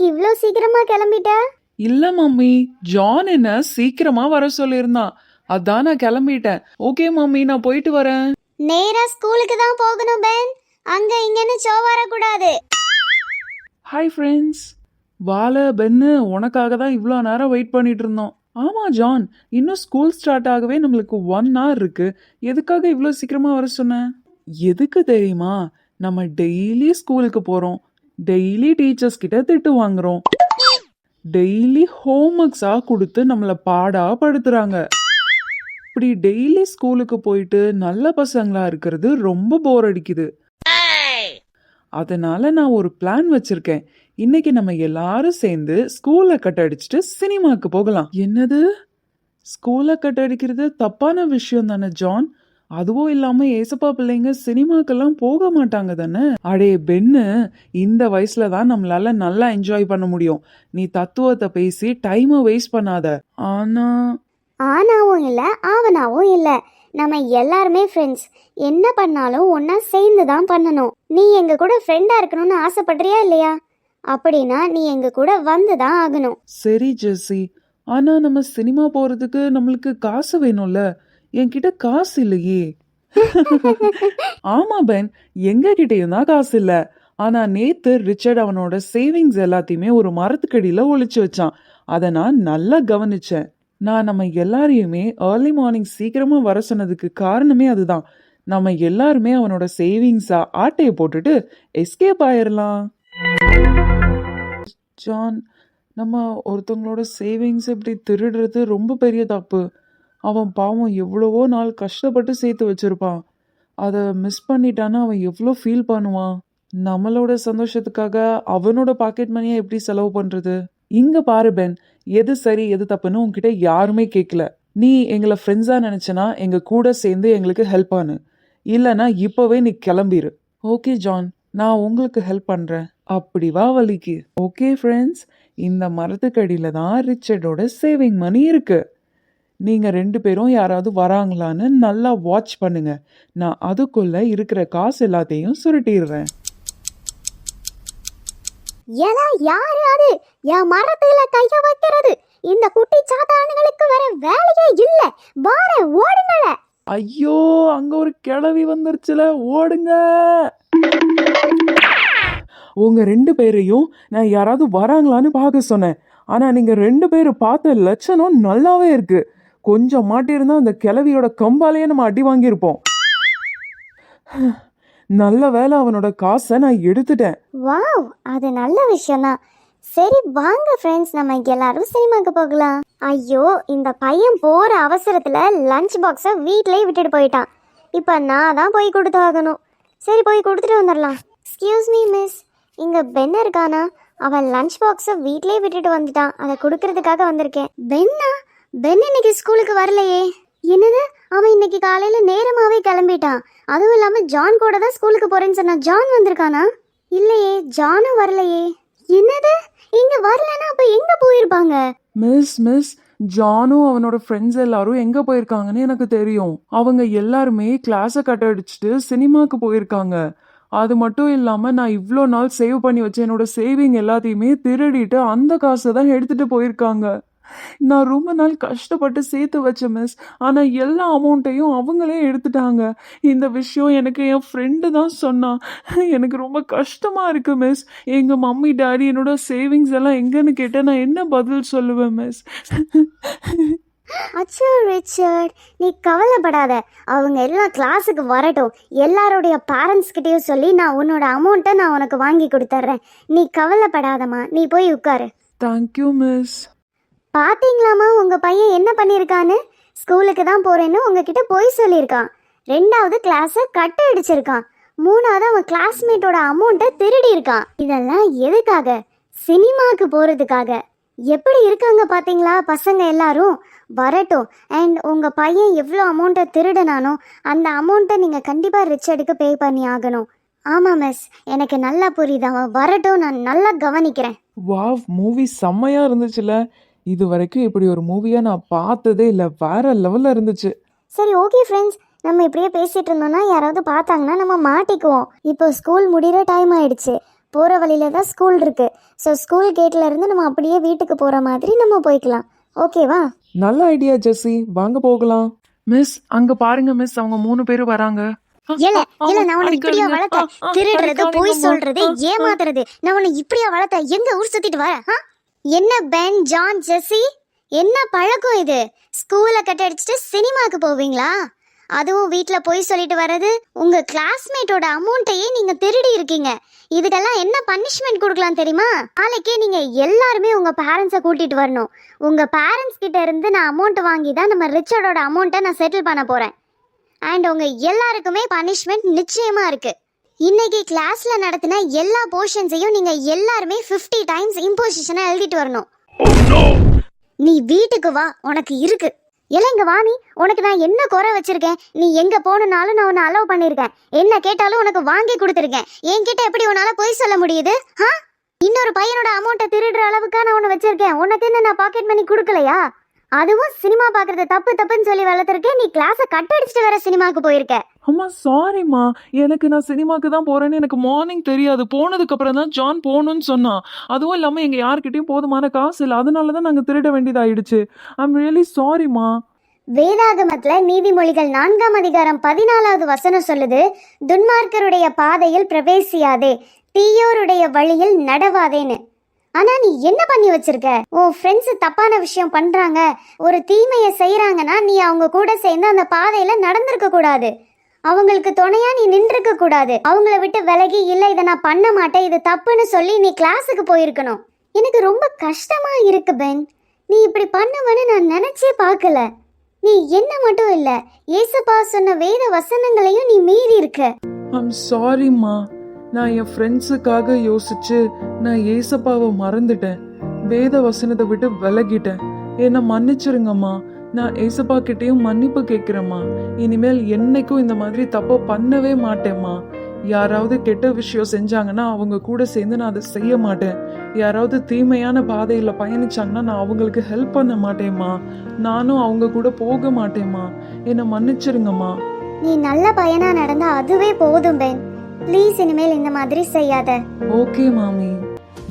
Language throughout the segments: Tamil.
இன்னைக்கு இவ்ளோ சீக்கிரமா கிளம்பிட்ட? இல்ல மம்மி ஜான் என்ன சீக்கிரமா வர சொல்லியிருந்தான் அதான் நான் கிளம்பிட்டேன். ஓகே மம்மி நான் போயிட்டு வரேன். நேரா ஸ்கூலுக்கு தான் போகணும் பென். அங்க இங்கன்னு சோ வரக்கூடாது ஹாய் ஃப்ரெண்ட்ஸ் வால பென்னு உனக்காக தான் இவ்வளோ நேரம் வெயிட் பண்ணிட்டு இருந்தோம். ஆமா ஜான். இன்னும் ஸ்கூல் ஸ்டார்ட் ஆகவே நம்மளுக்கு ஒன் hour இருக்கு. எதுக்காக இவ்வளோ சீக்கிரமா வர சொன்ன? எதுக்கு தெரியுமா? நம்ம டெய்லி ஸ்கூலுக்கு போறோம். டெய்லி டீச்சர்ஸ் கிட்ட திட்டு வாங்குறோம். டெய்லி ஹோம்ஒர்க்ஸா கொடுத்து நம்மளை பாடா படுத்துறாங்க. இப்படி டெய்லி ஸ்கூலுக்கு போயிட்டு நல்ல பசங்களா இருக்கிறது ரொம்ப போர் அடிக்குது. அதனால நான் ஒரு பிளான் வச்சிருக்கேன். இன்னைக்கு நம்ம எல்லாரும் சேர்ந்து ஸ்கூலை கட் அடிச்சுட்டு சினிமாக்கு போகலாம். என்னது? ஸ்கூலை கட் அடிக்கிறது தப்பான விஷயம் தானே ஜான் அதுவும் இல்லாம ஏசப்பா பிள்ளைங்க சினிமாக்கெல்லாம் போக மாட்டாங்க தானே? அடே பென்னு இந்த வயசுல தான் நம்மளால நல்லா என்ஜாய் பண்ண முடியும். நீ தத்துவத்தை பேசி டைமை வேஸ்ட் பண்ணாத. ஆனா ஆனாவும் இல்ல ஆவனாவும் இல்ல. நம்ம எல்லாருமே ஃப்ரெண்ட்ஸ் என்ன பண்ணாலும் ஒன்னா சேர்ந்து தான் பண்ணணும். நீ எங்க கூட ஃப்ரெண்டா இருக்கணும்னு ஆசைப்படுறியா இல்லையா? அப்படின்னா நீ எங்க கூட வந்து தான் ஆகணும். சரி ஜெஸ்ஸி. ஆனா நம்ம சினிமா போறதுக்கு நம்மளுக்கு காசு வேணும்ல. என்கிட்ட காசு இல்லையே. ஆமா பென். எங்க கிட்டயும் தான் காசு இல்ல. ஆனா நேத்து ரிச்சர்ட் அவனோட சேவிங்ஸ் எல்லாத்தையுமே ஒரு மரத்துக்கடியில ஒழிச்சு வச்சான். அதை நான் நல்லா கவனிச்சேன். நான் நம்ம எல்லாரையுமே ஏர்லி மார்னிங் சீக்கிரமா வர சொன்னதுக்கு காரணமே அதுதான். நம்ம எல்லாருமே அவனோட சேவிங்ஸா ஆட்டையை போட்டுட்டு எஸ்கேப் ஆயிரலாம். ஜான் நம்ம ஒருத்தவங்களோட சேவிங்ஸ் இப்படி திருடுறது ரொம்ப பெரிய தப்பு. அவன் பாவம் எவ்வளவோ நாள் கஷ்டப்பட்டு சேர்த்து வச்சிருப்பான். அதை மிஸ் பண்ணிட்டான்னா அவன் எவ்வளோ ஃபீல் பண்ணுவான். நம்மளோட சந்தோஷத்துக்காக அவனோட பாக்கெட் மணியை எப்படி செலவு பண்ணுறது இங்கே பாரு பென் எது சரி எது தப்புன்னு உன்கிட்ட யாருமே கேட்கல நீ எங்களை ஃப்ரெண்ட்ஸாக நினைச்சனா எங்கள் கூட சேர்ந்து எங்களுக்கு ஹெல்ப் ஆனு. இல்லைன்னா இப்போவே நீ கிளம்பிரு. ஓகே ஜான் நான் உங்களுக்கு ஹெல்ப் பண்ணுறேன் அப்படி வா வலிக்கு ஓகே ஃப்ரெண்ட்ஸ் இந்த மரத்துக்கடியில் தான் ரிச்சர்டோட சேவிங் மணி இருக்குது நீங்க ரெண்டு பேரும் யாராவது வராங்களான்னு நல்லா வாட்ச் பண்ணுங்க. நான் அதுக்குள்ள இருக்கிற காசு எல்லாத்தையும் சுருட்டிடுறேன். ஏலா யாரு அது? என் மரத்துல கைய வைக்கிறது. இந்த குட்டி சாத்தானுங்களுக்கு வேற வேலையே இல்ல. பாரு ஓடுங்கள. ஐயோ அங்க ஒரு கிழவி வந்துருச்சுல ஓடுங்க. உங்க ரெண்டு பேரையும் நான் யாராவது வராங்களான்னு பார்க்க சொன்னேன். ஆனா நீங்க ரெண்டு பேரும் பார்த்த லட்சணம் நல்லாவே இருக்கு. கொஞ்சம் மாட்டியிருந்தா அந்த கிளவியோட கம்பாலேயே நம்ம அடி வாங்கியிருப்போம். நல்ல வேளை அவனோட காசை நான் எடுத்துட்டேன். வாவ் அது நல்ல விஷயம்தான். சரி வாங்க ஃப்ரெண்ட்ஸ் நம்ம எல்லாரும் சினிமாக்கு போகலாம். ஐயோ இந்த பையன் போற அவசரத்துல லஞ்ச் பாக்ஸை வீட்லயே விட்டுட்டு போயிட்டான். இப்போ நான் தான் போய் கொடுத்தாகணும் சரி போய் கொடுத்துட்டு வந்துடலாம் எக்ஸ்கியூஸ் மீ மிஸ் இங்கே பென் இருக்கானா? அவன் லஞ்ச் பாக்ஸை வீட்லயே விட்டுட்டு வந்துட்டான். அதை கொடுக்கறதுக்காக வந்திருக்கேன். பென்னா? பென் இன்னைக்கு ஸ்கூலுக்கு வரலையே. என்னது? அவன் இன்னைக்கு காலையில நேரமாவே கிளம்பிட்டான். அதுவும் இல்லாம ஜான் கூட தான் ஸ்கூலுக்கு போறேன்னு சொன்னா ஜான் வந்திருக்கானா? இல்லையே ஜானும் வரலையே. என்னது? இங்க வரலன்னா அப்ப எங்க போயிருப்பாங்க? மிஸ் மிஸ் ஜானும் அவனோட ஃப்ரெண்ட்ஸ் எல்லாரும் எங்க போயிருக்காங்கன்னு எனக்கு தெரியும். அவங்க எல்லாருமே கிளாஸை கட் அடிச்சுட்டு சினிமாக்கு போயிருக்காங்க. அது மட்டும் இல்லாம நான் இவ்வளோ நாள் சேவ் பண்ணி வச்ச என்னோட சேவிங் எல்லாத்தையுமே திருடிட்டு அந்த காசை தான் எடுத்துட்டு போயிருக்காங்க. நான் ரொம்ப நாள் கஷ்டப்பட்டு சேர்த்து வச்சேன் மிஸ் ஆனா எல்லா அமௌண்ட்டையும் அவங்களே எடுத்துட்டாங்க. இந்த விஷயம் எனக்கு என் ஃப்ரெண்டு தான் சொன்னான். எனக்கு ரொம்ப கஷ்டமா இருக்கு மிஸ் எங்க மம்மி டாடி என்னோட சேவிங்ஸ் எல்லாம் எங்கன்னு கேட்டா நான் என்ன பதில் சொல்லுவேன் மிஸ் அச்சோ ரிச்சர்ட். நீ கவலைப்படாத. அவங்க எல்லாம் கிளாஸுக்கு வரட்டும். எல்லாருடைய பேரண்ட்ஸ் கிட்டயும் சொல்லி நான் உன்னோட அமௌண்ட்டை நான் உனக்கு வாங்கி கொடுத்துட்றேன். நீ கவலைப்படாதம்மா. நீ போய் உட்காரு. தேங்க்யூ மிஸ் பார்த்தீங்களாமா உங்கள் பையன் என்ன பண்ணியிருக்கான்னு ஸ்கூலுக்கு தான் போகிறேன்னு உங்ககிட்ட போய் சொல்லியிருக்கான். ரெண்டாவது கிளாஸை கட்ட அடிச்சிருக்கான். மூணாவது அவன் கிளாஸ்மேட்டோட அமௌண்ட்டை திருடி இருக்கான் இதெல்லாம் எதுக்காக? சினிமாக்கு போகிறதுக்காக எப்படி இருக்காங்க பார்த்தீங்களா பசங்க எல்லாரும்? வரட்டும். அண்ட் உங்கள் பையன் எவ்வளோ அமௌண்ட்டை திருடனானோ அந்த அமௌண்ட்டை நீங்கள் கண்டிப்பாக ரிச்சர்டுக்கு பே பண்ணி ஆகணும். ஆமாம் மிஸ் எனக்கு நல்லா புரியுது. அவன் வரட்டும் நான் நல்லா கவனிக்கிறேன். வாவ் மூவி செம்மையாக இருந்துச்சுல. இது வரைக்கும் இப்படி ஒரு மூவியை நான் பார்த்ததே இல்லை. வேற லெவல்ல இருந்துச்சு. சரி ஓகே ஃப்ரெண்ட்ஸ் நம்ம இப்படியே பேசிட்டு இருந்தோம்னா யாராவது பார்த்தாங்கன்னா நம்ம மாட்டிக்குவோம். இப்போ ஸ்கூல் முடிகிற டைம் ஆயிடுச்சு. போகிற வழியில தான் ஸ்கூல் இருக்கு. ஸோ ஸ்கூல் கேட்ல இருந்து நம்ம அப்படியே வீட்டுக்கு போகிற மாதிரி நம்ம போய்க்கலாம். ஓகேவா நல்ல ஐடியா ஜெஸ்ஸி வாங்க போகலாம். மிஸ் அங்க பாருங்க மிஸ் அவங்க மூணு பேரும் வராங்க. இல்ல இல்ல நான் உன்னை இப்படியா வளர்த்தேன். திருடுறது பொய் சொல்றது ஏமாத்துறது. நான் உன்னை இப்படியா வளர்த்தேன். எங்க ஊர் சுத்திட்டு வர? என்ன பென் ஜான் ஜெஸ்ஸி என்ன பழக்கம் இது? ஸ்கூல கட் அடிச்சுட்டு சினிமாக்கு போவீங்களா? அதுவும் வீட்ல போய் சொல்லிட்டு வர்றது உங்க கிளாஸ்மேட்டோட அமௌண்ட்டையே நீங்க திருடி இருக்கீங்க. இதுக்கெல்லாம் என்ன பனிஷ்மெண்ட் கொடுக்கலாம் தெரியுமா? நாளைக்கே நீங்க எல்லாருமே உங்க பேரண்ட்ஸை கூட்டிட்டு வரணும். உங்க பேரண்ட்ஸ் கிட்ட இருந்து நான் அமௌண்ட் வாங்கி தான் நம்ம ரிச்சர்டோட அமௌண்ட்டை நான் செட்டில் பண்ண போறேன். அண்ட் உங்க எல்லாருக்குமே பனிஷ்மெண்ட் நிச்சயமா இருக்கு. இன்னைக்கு கிளாஸ்ல நடத்தின எல்லா போர்ஷன்ஸையும் நீங்க எல்லாருமே 50 டைம்ஸ் இம்போசிஷனை எழுதிட்டு வரணும். நீ வீட்டுக்கு வா உனக்கு இருக்கு. இல்ல இங்க வா நீ. உனக்கு நான் என்ன குறை வச்சிருக்கேன்? நீ எங்க போகணும்னாலும் நான் உன்னை அலோவ் பண்ணிருக்கேன். என்ன கேட்டாலும் உனக்கு வாங்கி கொடுத்துருக்கேன். என்கிட்ட எப்படி உன்னால பொய் சொல்ல முடியுது? ஆ? இன்னொரு பையனோட அமௌண்ட்டை திருடுற அளவுக்கா நான் உன்னை வச்சிருக்கேன். உனக்கு என்ன நான் பாக்கெட் பண்ணி கொடுக்கலையா? அதுவும் சினிமா பாக்குறது தப்பு தப்புன்னு சொல்லி வளர்த்துருக்கேன். நீ கிளாஸை கட் அடிச்சுட்டு வேற சினிமாக்கு போயிருக்க. அம்மா சாரிம்மா எனக்கு நான் சினிமாக்கு தான் போறேன்னு எனக்கு மார்னிங் தெரியாது. போனதுக்கு அப்புறம் தான் ஜான் போகணும்னு சொன்னான். அதுவும் இல்லாம எங்க யார்கிட்டயும் போதுமான காசு இல்லை. அதனால தான் நாங்க திருட வேண்டியதாயிடுச்சு. ஐம் ரியலி சாரிம்மா வேதாகமத்துல நீதிமொழிகள் நான்காம் அதிகாரம் பதினாலாவது வசனம் சொல்லுது துன்மார்க்கருடைய பாதையில் பிரவேசியாதே தீயோருடைய வழியில் நடவாதேன்னு. ஆனா நீ என்ன பண்ணி வச்சிருக்க? உன் ஃப்ரெண்ட்ஸ் தப்பான விஷயம் பண்றாங்க. ஒரு தீமையை செய்யறாங்கன்னா நீ அவங்க கூட சேர்ந்து அந்த பாதையில நடந்திருக்க கூடாது. அவங்களுக்கு துணையா நீ நின்றுக்க கூடாது. அவங்கள விட்டு விலகி இல்ல இதை நான் பண்ண மாட்டேன். இது தப்புன்னு சொல்லி நீ கிளாஸுக்கு போயிருக்கணும். எனக்கு ரொம்ப கஷ்டமா இருக்கு பென். நீ இப்படி பண்ணுவன்னு நான் நினைச்சே பார்க்கல. நீ என்ன மட்டும் இல்ல ஏசப்பா சொன்ன வேத வசனங்களையும் நீ மீறி இருக்க. ஐம் சாரிம்மா நான் என் ஃப்ரெண்ட்ஸுக்காக யோசிச்சு நான் ஏசப்பாவை மறந்துட்டேன். வேத வசனத்தை விட்டு விலகிட்டேன். என்னை மன்னிச்சிருங்கம்மா. நான் ஏசப்பா கிட்டேயும் மன்னிப்பு கேட்குறேம்மா. இனிமேல் என்னைக்கும் இந்த மாதிரி தப்பை பண்ணவே மாட்டேம்மா. யாராவது கெட்ட விஷயம் செஞ்சாங்கன்னா அவங்க கூட சேர்ந்து நான் அதை செய்ய மாட்டேன். யாராவது தீமையான பாதையில் பயணிச்சாங்கன்னா நான் அவங்களுக்கு ஹெல்ப் பண்ண மாட்டேம்மா. நானும் அவங்க கூட போக மாட்டேம்மா. என்னை மன்னிச்சிருங்கம்மா. நீ நல்ல பையனா நடந்தா அதுவே போதும் பென் ப்ளீஸ் இனிமேல் இந்த மாதிரி செய்யாத. ஓகே மாமி.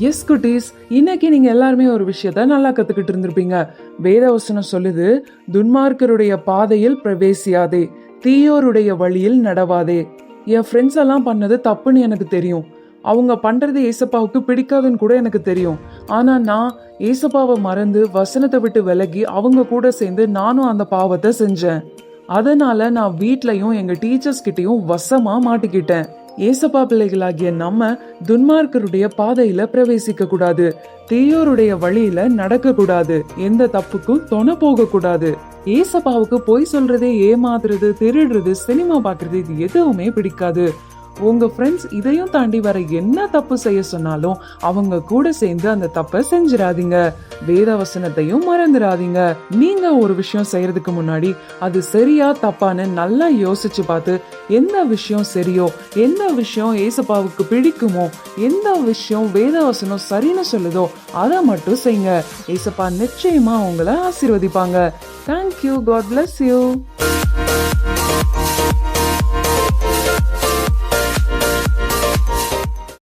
எஸ் குட்டீஸ் இன்னைக்கு நீங்க எல்லாருமே ஒரு விஷயத்த நல்லா கத்துக்கிட்டு இருந்திருப்பீங்க. வேதவசனம் சொல்லுது துன்மார்க்கருடைய பாதையில் பிரவேசியாதே தீயோருடைய வழியில் நடவாதே. என் ஃப்ரெண்ட்ஸ் எல்லாம் பண்ணது தப்புன்னு எனக்கு தெரியும். அவங்க பண்றது ஏசப்பாவுக்கு பிடிக்காதுன்னு கூட எனக்கு தெரியும். ஆனா நான் ஏசப்பாவை மறந்து வசனத்தை விட்டு விலகி அவங்க கூட சேர்ந்து நானும் அந்த பாவத்தை செஞ்சேன். அதனால நான் வீட்லயும் எங்க டீச்சர்ஸ் கிட்டயும் வசமா மாட்டிக்கிட்டேன். ஏசப்பா பிள்ளைகளாகிய நம்ம துன்மார்க்கருடைய பாதையில பிரவேசிக்க கூடாது. தீயோருடைய வழியில நடக்க கூடாது. எந்த தப்புக்கும் தொண போக கூடாது. ஏசப்பாவுக்கு பொய் சொல்றது ஏமாத்துறது திருடுறது சினிமா பாக்குறது இது எதுவுமே பிடிக்காது. உங்கள் ஃப்ரெண்ட்ஸ் இதையும் தாண்டி வர என்ன தப்பு செய்ய சொன்னாலும் அவங்க கூட சேர்ந்து அந்த தப்பை செஞ்சிடாதீங்க. வேத வசனத்தையும் மறந்துடாதீங்க. நீங்கள் ஒரு விஷயம் செய்கிறதுக்கு முன்னாடி அது சரியா தப்பான்னு நல்லா யோசிச்சு பார்த்து எந்த விஷயம் சரியோ எந்த விஷயம் ஏசப்பாவுக்கு பிடிக்குமோ எந்த விஷயம் வேத வசனம் சரின்னு சொல்லுதோ அதை மட்டும் செய்யுங்க. ஏசப்பா நிச்சயமாக உங்களை ஆசீர்வதிப்பாங்க. Thank you God bless you